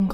Iran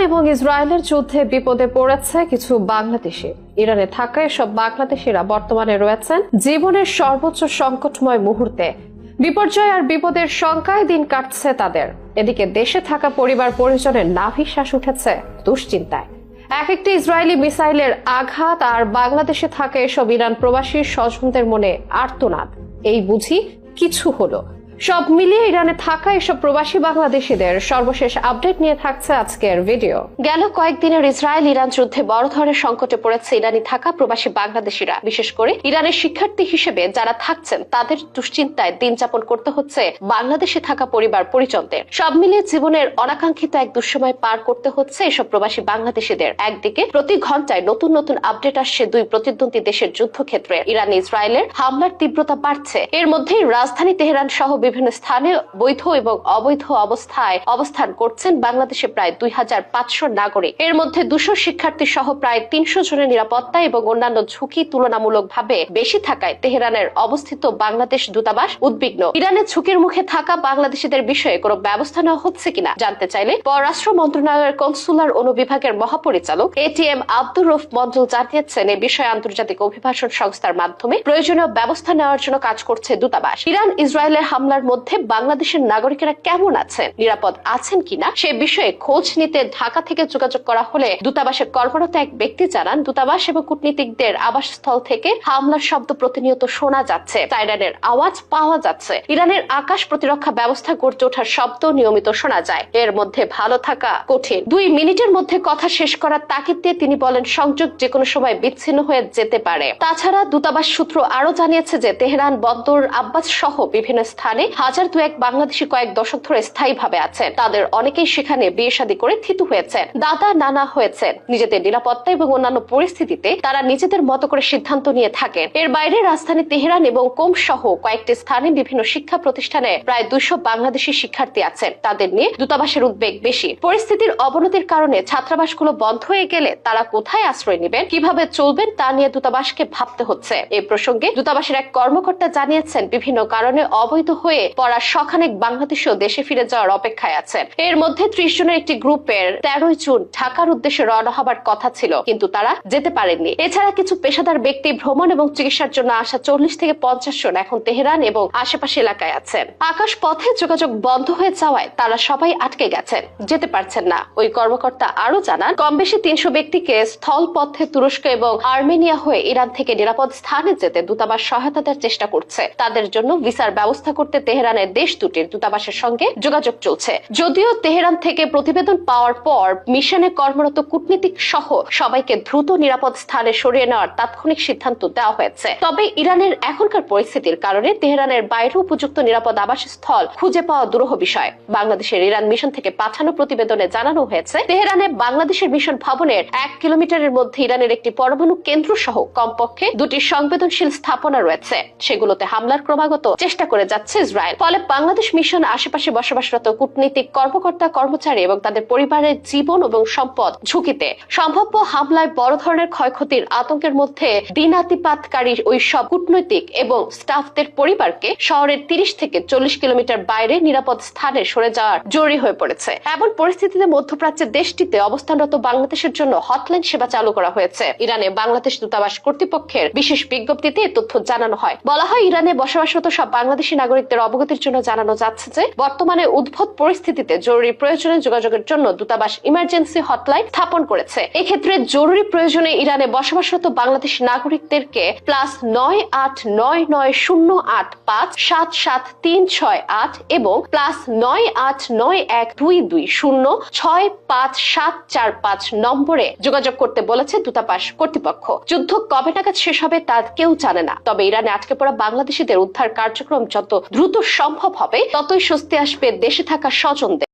এবং ইসরায়েলের যুদ্ধে বিপদে পড়েছে কিছু বাংলাদেশি। ইরানে থাকা এসব বাংলাদেশিরা বর্তমানে রয়েছেন জীবনের সর্বোচ্চ সংকটময় মুহূর্তে। বিপর্যয় আর বিপদের শঙ্কায় দিন কাটছে তাদের। এদিকে দেশে থাকা পরিবার পরিজনের নাভিশ্বাস উঠেছে দুশ্চিন্তায়। এক একটি ইসরায়েলি মিসাইলের আঘাত আর বাংলাদেশে থাকে এসব ইরান প্রবাসী স্বজনদের মনে আর্তনাদ। এই বুঝি কিছু হলো। সব মিলিয়ে ইরানে থাকা এসব প্রবাসী বাংলাদেশিদের সর্বশেষ আপডেট নিয়ে থাকছে আজকের ভিডিও। গেল কয়েকদিনের ইসরায়েল ইরান যুদ্ধে বড় ধরনের সংকটে পড়েছে ইরানি থাকা প্রবাসী বাংলাদেশিরা। বিশেষ করে ইরানের শিক্ষার্থী হিসেবে যারা থাকছেন, তাদের দুশ্চিন্তায় দিন যাপন করতে হচ্ছে বাংলাদেশে থাকা পরিবার পরিজনদের। সব মিলিয়ে জীবনের অনাকাঙ্ক্ষিত এক দুঃসময় পার করতে হচ্ছে এসব প্রবাসী বাংলাদেশিদের। একদিকে প্রতি ঘন্টায় নতুন নতুন আপডেট আসছে দুই প্রতিদ্বন্দ্বী দেশের যুদ্ধক্ষেত্রে। ইরান ইসরায়েলের হামলার তীব্রতা বাড়ছে। এর মধ্যেই রাজধানী তেহরান সহ বিভিন্ন স্থানে বৈধ এবং অবৈধ অবস্থায় অবস্থান করছেন বাংলাদেশে প্রায় দুই হাজার পাঁচশো নাগরিক। এর মধ্যে দুশো শিক্ষার্থী সহ প্রায় তিনশো জনের নিরাপত্তা এবং অন্যান্য ঝুঁকি তুলনামূলকভাবে বেশি থাকায় তেহরানের অবস্থিত বাংলাদেশ দূতাবাস উদ্বিগ্ন। ইরানের ঝুঁকির মুখে থাকা বাংলাদেশিদের বিষয়ে কোনো ব্যবস্থা নেওয়া হচ্ছে কিনা জানতে চাইলে পররাষ্ট্র মন্ত্রণালয়ের কনসুলার অনুবিভাগের মহাপরিচালক এটিএম আব্দুর রফ মন্ডল জানিয়েছেন, এ বিষয়ে আন্তর্জাতিক অভিভাষণ সংস্থার মাধ্যমে প্রয়োজনীয় ব্যবস্থা নেওয়ার জন্য কাজ করছে দূতাবাস। ইরান ইসরায়েলের হামলার মধ্যে বাংলাদেশের নাগরিকেরা কেমন আছেন? নিরাপদ আছেন কিনা? সে বিষয়ে খোঁজ নিতে ঢাকা থেকে যোগাযোগ করা হলে দূতাবাসে কর্মরত এক ব্যক্তি জানান, দূতাবাস এবং কূটনীতিকদের আবাসস্থল থেকে হামলার শব্দ প্রতিনিয়ত শোনা যাচ্ছে। টাইরানের আওয়াজ পাওয়া যাচ্ছে। ইরানের আকাশ প্রতিরক্ষা ব্যবস্থা গড়ে ওঠার শব্দ নিয়মিত শোনা যায়। এর মধ্যে ভালো থাকা কঠিন। দুই মিনিটের মধ্যে কথা শেষ করার তাগিদ দিয়ে তিনি বলেন, সংযোগ যে কোনো সময় বিচ্ছিন্ন হয়ে যেতে পারে। তাছাড়া দূতাবাস সূত্র আরও জানিয়েছে যে, তেহরান বন্দর, আব্বাস সহ বিভিন্ন স্থানে হাজার দুয়েক বাংলাদেশি কয়েক দশক ধরে স্থায়ীভাবে আছেন। তাদের অনেকেই সেখানে বিয়ে শাদী করে থিতু হয়েছেন। দাদা নানা হয়েছেন। নিজেদের নিরাপত্তা এবং অন্যান্য পরিস্থিতিতে তারা নিজেদের মতো করে সিদ্ধান্ত নিয়ে থাকেন। এর বাইরে রাজধানী তেহরান এবং কোম সহ কয়েকটি স্থানে বিভিন্ন শিক্ষা প্রতিষ্ঠানে প্রায় দুইশো বাংলাদেশি শিক্ষার্থী আছেন। তাদের নিয়ে দূতাবাসের উদ্বেগ বেশি। পরিস্থিতির অবনতির কারণে ছাত্রাবাসগুলো বন্ধ হয়ে গেলে তারা কোথায় আশ্রয় নেবেন, কীভাবে চলবেন তা নিয়ে দূতাবাসকে ভাবতে হচ্ছে। এই প্রসঙ্গে দূতাবাসের এক কর্মকর্তা জানিয়েছেন, বিভিন্ন কারণে অবৈধ হয়ে পড়া শখানেক বাংলাদেশও দেশে ফিরে যাওয়ার অপেক্ষায় আছেন এর মধ্যে ত্রিশ জনের একটি গ্রুপের তেরোই জুন ঢাকার উদ্দেশ্যে রওনা হবার কথা ছিল, কিন্তু তারা যেতে পারেননি। এছাড়া কিছু পেশাদার ব্যক্তি ভ্রমণ এবং চিকিৎসার জন্য আসা চল্লিশ থেকে পঞ্চাশ জন এখন তেহরান এবং আশেপাশে এলাকায় আছেন। আকাশ পথে যোগাযোগ বন্ধ হয়ে যাওয়ায় তারা সবাই আটকে গেছেন, যেতে পারছেন না। ওই কর্মকর্তা আরও জানান কম বেশি তিনশো ব্যক্তিকে স্থল পথে তুরস্ক এবং আর্মেনিয়া হয়ে ইরান থেকে নিরাপদ স্থানে যেতে দূতাবাস সহায়তা চেষ্টা করছে। তাদের জন্য ভিসার ব্যবস্থা করতে তেহরানের দেশ দুটির দূতাবাসের সঙ্গে যোগাযোগ চলছে। যদিও তেহরান থেকে প্রতিবেদন পাওয়ার পর মিশনে কর্মরত কূটনীতিক সহ সবাইকে দ্রুত নিরাপদ স্থানে সরিয়ে নেওয়ার তাৎক্ষণিক সিদ্ধান্ত দেওয়া হয়েছে। তবে ইরানের এখনকার পরিস্থিতির কারণে তেহরানের বাইরে উপযুক্ত নিরাপদ আবাসস্থল খুঁজে পাওয়া দুরূহ বিষয়। বাংলাদেশের ইরান মিশন থেকে পাঠানো প্রতিবেদনে জানানো হয়েছে, তেহরানে বাংলাদেশের মিশন ভবনের এক কিলোমিটারের মধ্যে ইরানের একটি পরমাণু কেন্দ্র সহ কমপক্ষে দুটি সংবেদনশীল স্থাপনা রয়েছে। সেগুলোতে হামলার ক্রমাগত চেষ্টা করে যাচ্ছে ইসরায়েল। ফলে বাংলাদেশ মিশন আশেপাশে বসবাসরত কূটনীতিক কর্মকর্তা, কর্মচারী এবং তাদের পরিবারের জীবন এবং সম্পদ ঝুঁকিতে। সম্ভাব্য হামলায় বড় ধরনের ক্ষয়ক্ষতির আতঙ্কের মধ্যে দিনাতিপাতকারী ওই সব কূটনৈতিক এবং স্টাফদের পরিবারকে শহরের তিরিশ থেকে চল্লিশ কিলোমিটার বাইরে নিরাপদ স্থানে সরে যাওয়ার জরুরি হয়ে পড়েছে। এমন পরিস্থিতিতে মধ্যপ্রাচ্যের দেশটিতে অবস্থানরত বাংলাদেশের জন্য হটলাইন সেবা চালু করা হয়েছে। ইরানে বাংলাদেশ দূতাবাস কর্তৃপক্ষের বিশেষ বিজ্ঞপ্তিতে তথ্য জানানো হয়। বলা হয়, ইরানে বসবাসরত সব বাংলাদেশি নাগরিকদের অবগতির জন্য জানানো যাচ্ছে যে, বর্তমানে উদ্ভূত পরিস্থিতিতে জরুরি প্রয়োজনে যোগাযোগের জন্য দূতাবাস ইমার্জেন্সি হটলাইন স্থাপন করেছে। এক্ষেত্রে জরুরি প্রয়োজনে ইরানে বসবাসরত বাংলাদেশি নাগরিকদেরকে প্লাস নয় আট নয় নয় শূন্য আট পাঁচ সাত সাত তিন ছয় আট এবং প্লাস নয় আট নয় এক দুই দুই শূন্য ছয় পাঁচ সাত চার পাঁচ নম্বরে যোগাযোগ করতে বলেছে দূতাবাস কর্তৃপক্ষ। যুদ্ধ কবে নাগাদ শেষ হবে তা কেউ জানে না। তবে ইরানে আটকে পড়া বাংলাদেশিদের উদ্ধার কার্যক্রম যত দ্রুত সম্ভব হবে ততই স্বস্তি আসবে দেশে থাকা স্বজনদের।